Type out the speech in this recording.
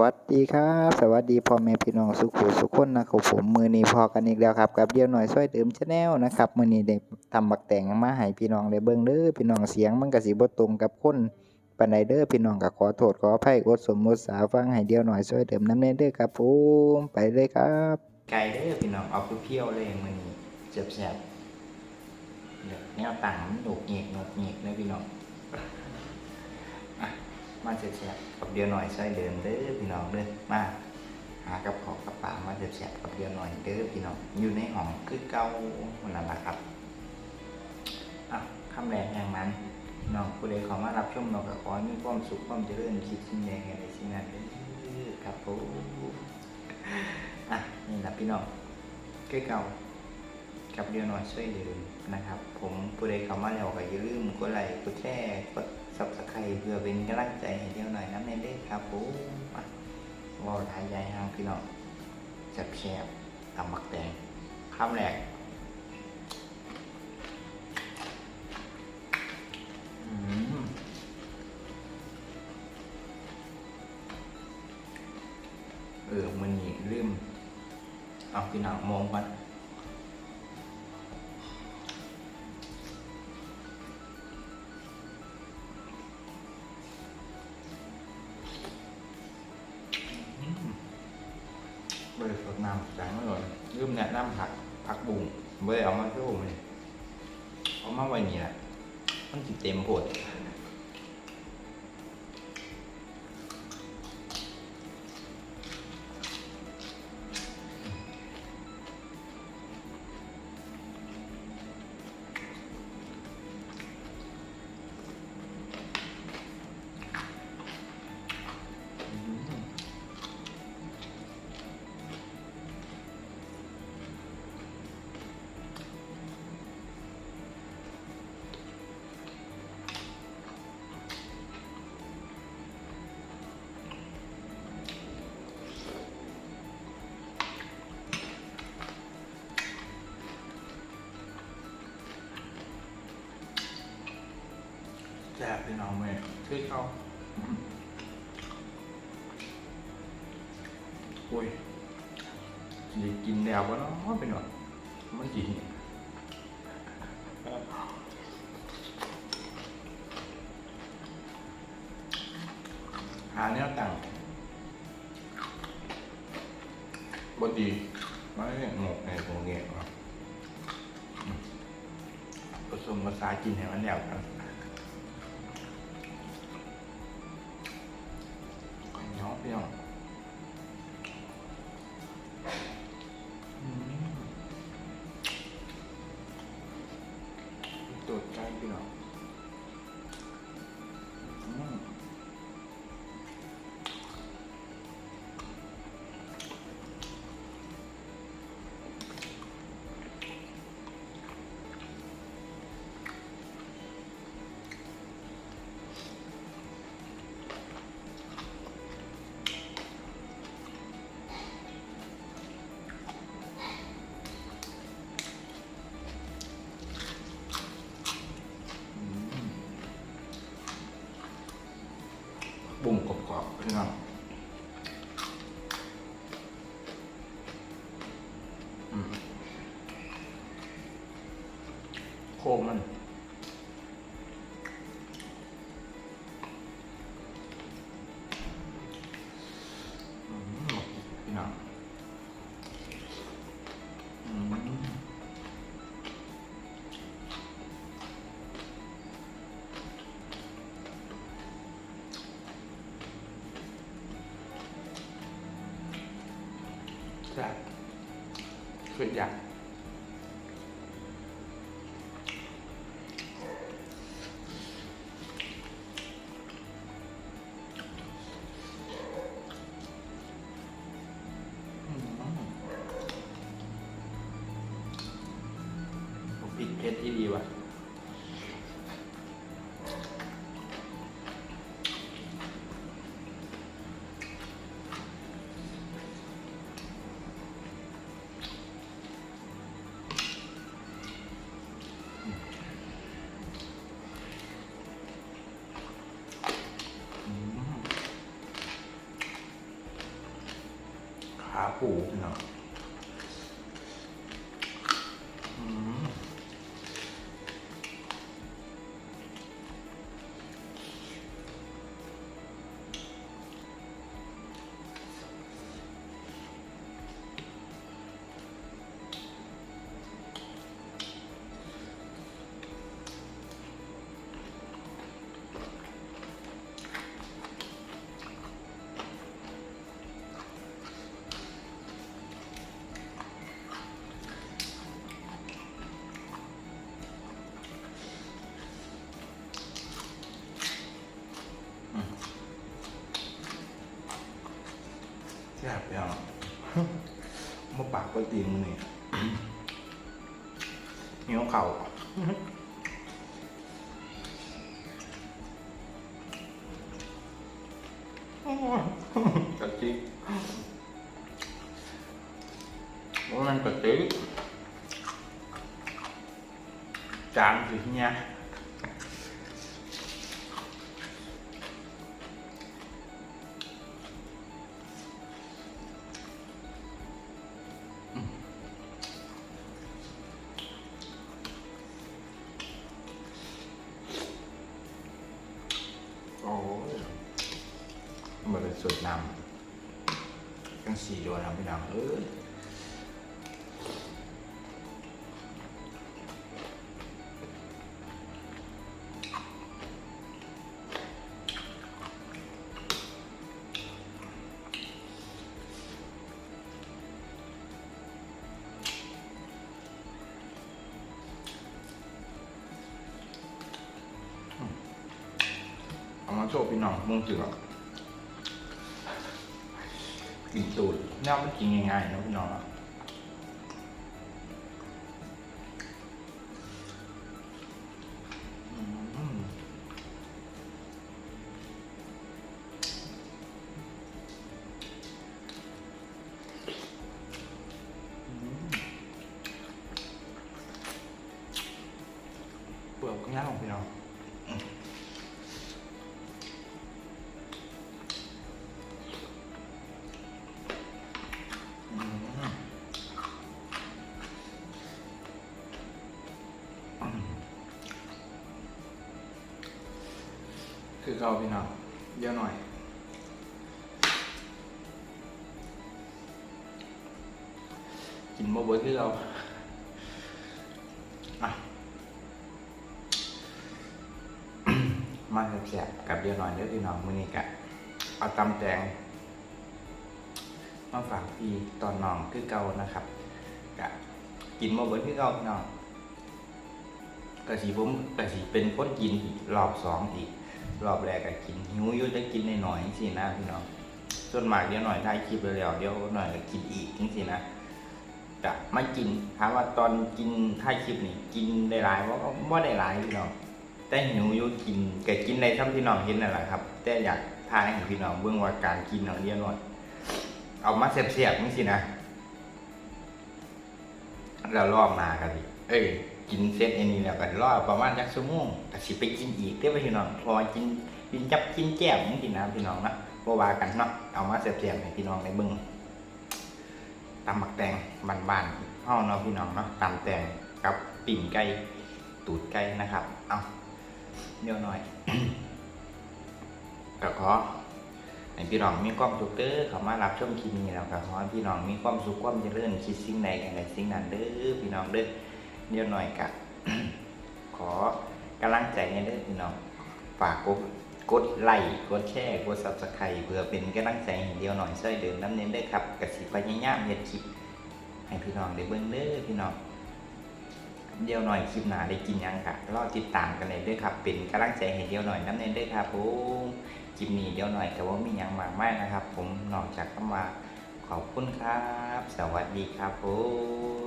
วัสดีครับ สวัสดีพ่อแม่พี่น้องสุขุสุขคนนะครับผมมือนี้พอกันอีกแล้วครับกับเดียวหน่อยช่วยเติมชาแนลนะครับมือนี้ได้ทำบักแต่งมาให้พี่น้องได้เบิ่งเด้อพี่น้องเสียงมันก็สิบ่ตรงกับคนปานใดเด้อพี่น้องก็ขอโทษขออภัยอดสมมุติสาฟังให้เดียวหน่อยช่วยเติมน้ำเน้เด้อครับผมไปเลยครับไก่เด้อพี่น้องเอาเพียวเลยมือนี้เจ็บแสบเดี๋ยวแนวต่างมันโดกเงกโดกเงกเลยพี่น้อง มาเสียบๆกับเดียวหน่อยช่วยเดินเด้อพี่น้องเด้อมาหากับขอกับป่ามาเสียบๆกับเดียวหน่อยเด้อพี่น้องอยู่ในห้องคือเก่าคนนั้นละครับอะคำแรงแห่งมันน้องผู้ใดขอมารับชมเราก็ขอมีความสุขความเจริญคิดสิ่งใดในสิ่งนั้นเด้อครับผมอะนี่แหละพี่น้องคือเก่ากับเดียวหน่อยช่วยเดินนะครับ ผมผู้ใดเข้ามาแล้วก็อย่าลืมกดไลค์กดแชร์กด สับสไครเพื่อเป็นกำลังใจให้เดียวหน่อยน้ำในเด้อครับผมวอลทายใหญ่ห้างพี่น้องแซ่บแซ่บตำบักแตงคำแรกอืมเออมันนี่ลืมเอาพี่น้องมองก่อน บริสุทธิ์น้ำแสงมาหล่นลืมแนะนำผักผักบุ้งเบยเอามาที่ผมเลยเอามาไว้นี่แหละมันจิเต็มโพด แซ่บพี่น้องเว้ยคือเขาอุ้ยจะกินแล้วก็เนาะเป็นหน่อยมันกินหาแนวต่างบดีไม่หมกในตรงนี้อะอืมผสมภาษากินให้มันแล้วกัน รอ แซ่บคืออยากอืมพริกเผ็ดที่ดีว่ะ ขา ซ่บพี่น้องมาปากก็ตีนมือนี่เหนียวเข่ากะทิว่ามันกะทิจานสิเนี่ย สูตรนำกันสี่โดนนะพี่น้องเออเอามาโชว์พี่น้องมึงจืด กินตูดเนี่ยมันกินง่ายๆนะพี่น้อง เขาพี่น้องเยอะหน่อยกินบ่เบิดคือเราอะมาแซ่บๆกับเดียวหน่อยเด้อพี่น้องมือนี้กะเอาตำแตงมาฝากพี่ตอนน้องคือเก่านะครับกะกินมาเบิดคือเก่าพี่น้องกะสีผมกะสีเป็นคนกินอีกรอบสองอีก รอบแรกกะกินหิวอยู่จะกินหน่อยๆสินะพี่น้องส่วนมากเดี๋ยวหน่อยได้คลิปเร็วๆเดี๋ยวหน่อยก็กินอีกจริงๆนะกะไม่กินถามว่าตอนกินท้ายคลิปนี่กินได้หลายว่าก็ไม่ได้หลายพี่น้องแต่หิวอยู่กินกะกินในทั้งพี่น้องเห็นนั่นแหละครับ แต่อยากทายให้พี่น้องเบื้องว่าการกินของเดียวหน่อย เอามาเสียบๆนี่สินะแล้วรอบหนากันดิเอ้ย กินเซตอันนี้แล้วกันรอประมาณจักชั่วโมงแต่สิไปกินอีกเด้อพี่น้องเพอกินกินจับกินแจ่มนี่สินะพี่น้องนะบ่ว่ากันเนาะเอามาเสียบๆให้พี่น้องในเบิ่งตำหมักแตงบานๆเฮาเนาะพี่น้องเนาะตำแตงกับปิ่งไก่ตูดไก่นะครับ เอาเดี๋ยวหน่อยก็ขอให้พี่น้องมีความสุขเด้อเขามารับชมคลิปนี้แล้วก็ขอให้พี่น้องมีความสุขความเจริญคิดสิ่งใดกันใดสิ่งนั้นเด้อพี่น้องเด้อ เดี๋ยวหน่อยกะขอกำลังใจให้เด้พี่น้องฝากกดกดไลค์กดแชร์กดซับสไครต์เพื่อเป็นกำลังใจให้เดียวหน่อยช่วยเดินน้ำเน้นเด้ครับกสิพยายามเฮ็ดคลิปให้พี่น้องได้เบิ่งเด้อพี่น้องเดียวหน่อยคลิปหนาได้กินยังกะรอติดตามกันเลยด้อครับ เป็นกำลังใจให้เดียวหน่อยน้ำเน้นด้อครับผมคลิปนี้เดียวหน่อยแต่ว่ามีอย่างมากมากนะครับ ผมนอกจากคำว่าขอบคุณครับ สวัสดีครับผม